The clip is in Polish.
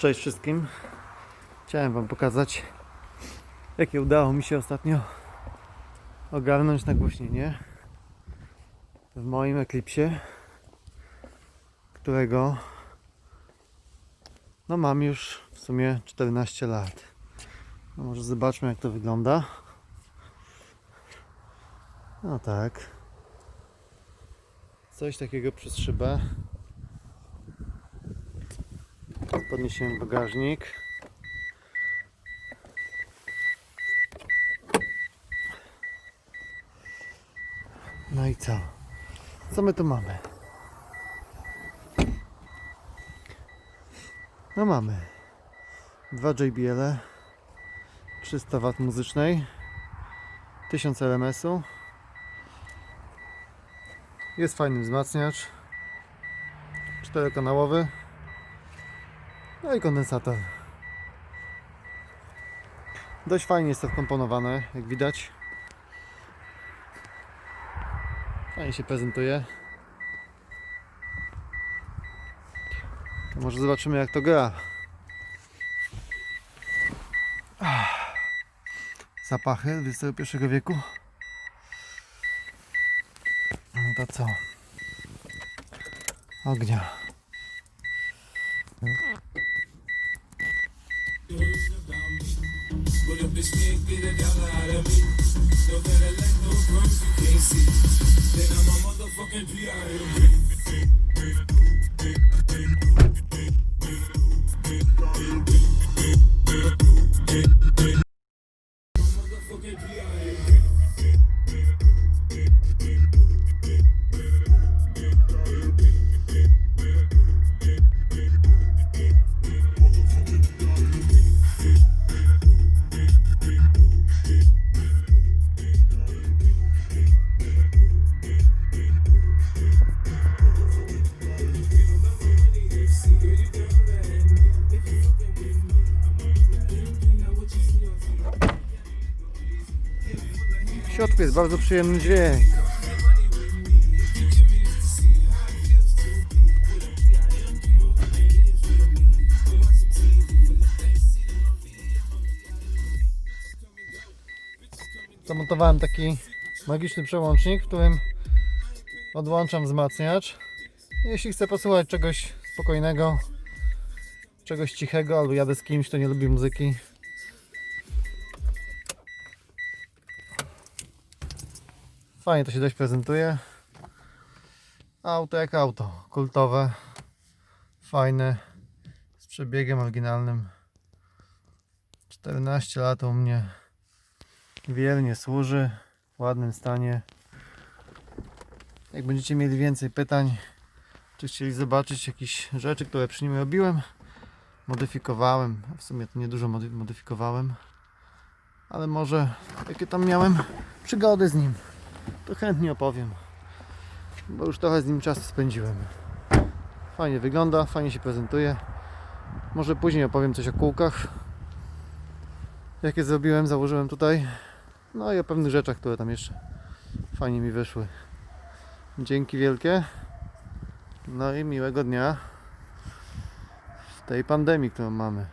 Cześć wszystkim. Chciałem Wam pokazać, jakie udało mi się ostatnio ogarnąć nagłośnienie w moim Eclipsie, którego no mam już w sumie 14 lat. No może zobaczmy jak to wygląda. No tak. Coś takiego przez szybę. Podniesiemy bagażnik. No i co? Co my tu mamy? No mamy dwa JBL, 300 W muzycznej, 1000 RMS-u. Jest fajny wzmacniacz, czterokanałowy. No i kondensator. Dość fajnie jest to wkomponowane, jak widać. Fajnie się prezentuje. To może zobaczymy jak to gra. Ach. Zapachy XXI wieku. No to co? Ognia. Put up stick, get a dollar out of me. Let no crumbs you can't see. Then I'm a motherfucking P.I.M.P. środku jest bardzo przyjemny dźwięk. Zamontowałem taki magiczny przełącznik, w którym odłączam wzmacniacz. Jeśli chcę posłuchać czegoś spokojnego, czegoś cichego, albo jadę z kimś, kto nie lubi muzyki, Fajnie to się dość prezentuje. Auto jak auto, kultowe, fajne, z przebiegiem oryginalnym. 14 lat u mnie. Wiernie służy, w ładnym stanie. Jak będziecie mieli więcej pytań, czy chcieli zobaczyć jakieś rzeczy, które przy nim robiłem, modyfikowałem. W sumie to niedużo mody- modyfikowałem, ale może jakie tam miałem przygody z nim to chętnie opowiem. Bo już trochę z nim czasu spędziłem. Fajnie wygląda, fajnie się prezentuje. Może później opowiem coś o kółkach. Jakie zrobiłem, założyłem tutaj. No i o pewnych rzeczach, które tam jeszcze fajnie mi wyszły. Dzięki wielkie. No i miłego dnia w tej pandemii, którą mamy.